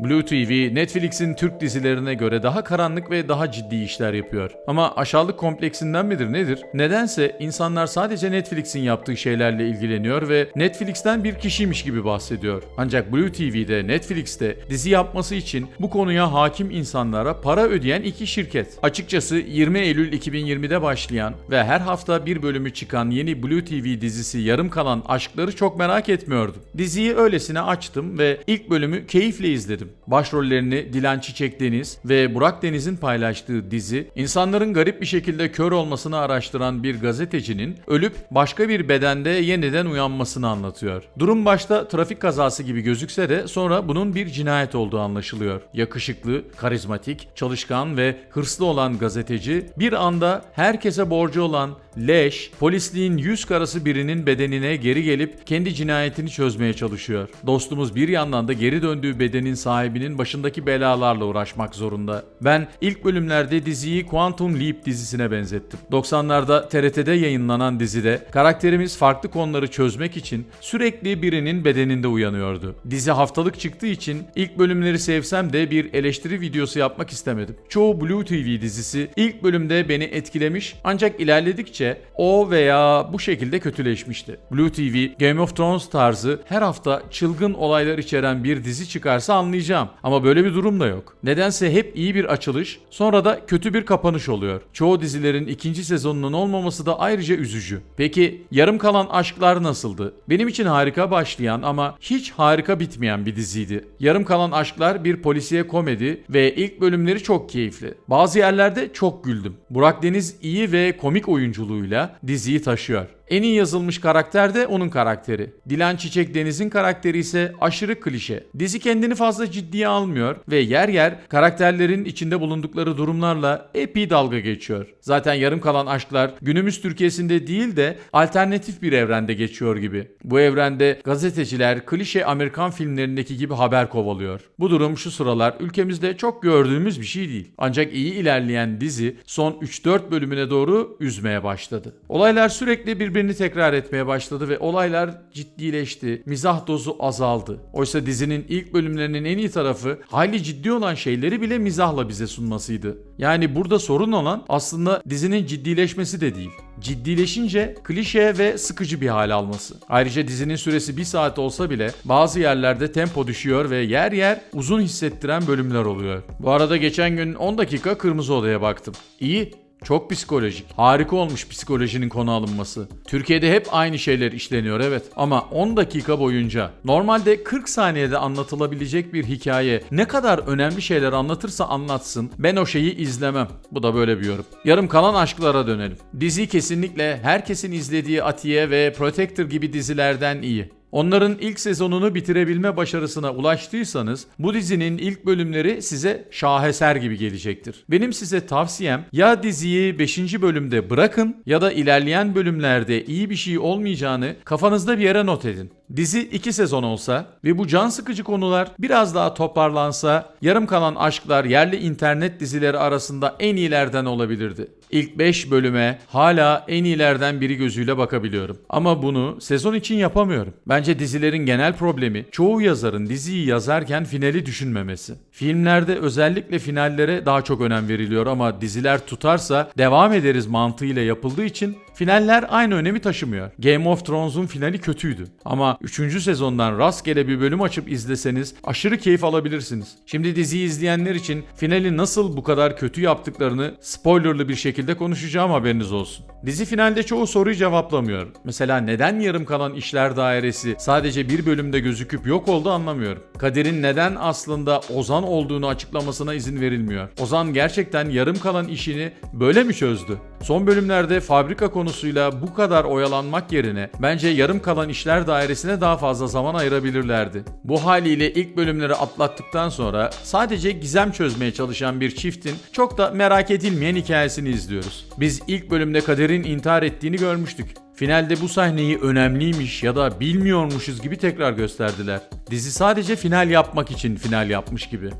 Blue TV, Netflix'in Türk dizilerine göre daha karanlık ve daha ciddi işler yapıyor. Ama aşağılık kompleksinden midir nedir? Nedense insanlar sadece Netflix'in yaptığı şeylerle ilgileniyor ve Netflix'ten bir kişiymiş gibi bahsediyor. Ancak Blue TV'de, Netflix'te dizi yapması için bu konuya hakim insanlara para ödeyen iki şirket. Açıkçası 20 Eylül 2020'de başlayan ve her hafta bir bölümü çıkan yeni Blue TV dizisi Yarım Kalan Aşkları çok merak etmiyordum. Diziyi öylesine açtım ve ilk bölümü keyifle izledim. Başrollerini Dilan Çiçek Deniz ve Burak Deniz'in paylaştığı dizi, insanların garip bir şekilde kör olmasını araştıran bir gazetecinin ölüp başka bir bedende yeniden uyanmasını anlatıyor. Durum başta trafik kazası gibi gözükse de sonra bunun bir cinayet olduğu anlaşılıyor. Yakışıklı, karizmatik, çalışkan ve hırslı olan gazeteci bir anda herkese borcu olan leş, polisliğin yüz karası birinin bedenine geri gelip kendi cinayetini çözmeye çalışıyor. Dostumuz bir yandan da geri döndüğü bedenin sahibinin başındaki belalarla uğraşmak zorunda. Ben ilk bölümlerde diziyi Quantum Leap dizisine benzettim. 90'larda TRT'de yayınlanan dizide karakterimiz farklı konuları çözmek için sürekli birinin bedeninde uyanıyordu. Dizi haftalık çıktığı için ilk bölümleri sevsem de bir eleştiri videosu yapmak istemedim. Çoğu Blue TV dizisi ilk bölümde beni etkilemiş ancak ilerledikçe o veya bu şekilde kötüleşmişti. Blue TV, Game of Thrones tarzı her hafta çılgın olaylar içeren bir dizi çıkarsa anlayacağım. Ama böyle bir durum da yok. Nedense hep iyi bir açılış, sonra da kötü bir kapanış oluyor. Çoğu dizilerin ikinci sezonunun olmaması da ayrıca üzücü. Peki yarım kalan aşklar nasıldı? Benim için harika başlayan ama hiç harika bitmeyen bir diziydi. Yarım kalan aşklar bir polisiye komedi ve ilk bölümleri çok keyifli. Bazı yerlerde çok güldüm. Burak Deniz iyi ve komik oyunculuğuyla diziyi taşıyor. En iyi yazılmış karakter de onun karakteri. Dilan Çiçek Deniz'in karakteri ise aşırı klişe. Dizi kendini fazla ciddiye almıyor ve yer yer karakterlerin içinde bulundukları durumlarla epey dalga geçiyor. Zaten yarım kalan aşklar günümüz Türkiye'sinde değil de alternatif bir evrende geçiyor gibi. Bu evrende gazeteciler klişe Amerikan filmlerindeki gibi haber kovalıyor. Bu durum şu sıralar ülkemizde çok gördüğümüz bir şey değil. Ancak iyi ilerleyen dizi son 3-4 bölümüne doğru üzmeye başladı. Olaylar sürekli birbirini tekrar etmeye başladı ve olaylar ciddileşti. Mizah dozu azaldı. Oysa dizinin ilk bölümlerinin en iyi tarafı hayli ciddi olan şeyleri bile mizahla bize sunmasıydı. Yani burada sorun olan aslında dizinin ciddileşmesi de değil. Ciddileşince klişe ve sıkıcı bir hal alması. Ayrıca dizinin süresi bir saat olsa bile bazı yerlerde tempo düşüyor ve yer yer uzun hissettiren bölümler oluyor. Bu arada geçen gün 10 dakika Kırmızı Oda'ya baktım. İyi, çok psikolojik. Harika olmuş psikolojinin konu alınması. Türkiye'de hep aynı şeyler işleniyor evet ama 10 dakika boyunca normalde 40 saniyede anlatılabilecek bir hikaye ne kadar önemli şeyler anlatırsa anlatsın ben o şeyi izlemem. Bu da böyle bir yorum. Yarım kalan aşklara dönelim. Dizi kesinlikle herkesin izlediği Atiye ve Protector gibi dizilerden iyi. Onların ilk sezonunu bitirebilme başarısına ulaştıysanız bu dizinin ilk bölümleri size şaheser gibi gelecektir. Benim size tavsiyem ya diziyi 5. bölümde bırakın ya da ilerleyen bölümlerde iyi bir şey olmayacağını kafanızda bir yere not edin. Dizi 2 sezon olsa ve bu can sıkıcı konular biraz daha toparlansa yarım kalan aşklar yerli internet dizileri arasında en iyilerden olabilirdi. İlk 5 bölüme hala en iyilerden biri gözüyle bakabiliyorum. Ama bunu sezon için yapamıyorum. Bence dizilerin genel problemi çoğu yazarın diziyi yazarken finali düşünmemesi. Filmlerde özellikle finallere daha çok önem veriliyor ama diziler tutarsa devam ederiz mantığıyla yapıldığı için finaller aynı önemi taşımıyor. Game of Thrones'un finali kötüydü ama 3. sezondan rastgele bir bölüm açıp izleseniz aşırı keyif alabilirsiniz. Şimdi diziyi izleyenler için finali nasıl bu kadar kötü yaptıklarını spoilerlı bir şekilde konuşacağım haberiniz olsun. Dizi finalde çoğu soruyu cevaplamıyor. Mesela neden yarım kalan işler dairesi sadece bir bölümde gözüküp yok oldu anlamıyorum. Kadir'in neden aslında Ozan olduğunu açıklamasına izin verilmiyor. Ozan gerçekten yarım kalan işini böyle mi çözdü? Son bölümlerde fabrika konusuyla bu kadar oyalanmak yerine bence yarım kalan işler dairesine daha fazla zaman ayırabilirlerdi. Bu haliyle ilk bölümleri atlattıktan sonra sadece gizem çözmeye çalışan bir çiftin çok da merak edilmeyen hikayesini izliyoruz. Biz ilk bölümde Kadir'in intihar ettiğini görmüştük. Finalde bu sahneyi önemliymiş ya da bilmiyormuşuz gibi tekrar gösterdiler. Dizi sadece final yapmak için final yapmış gibi.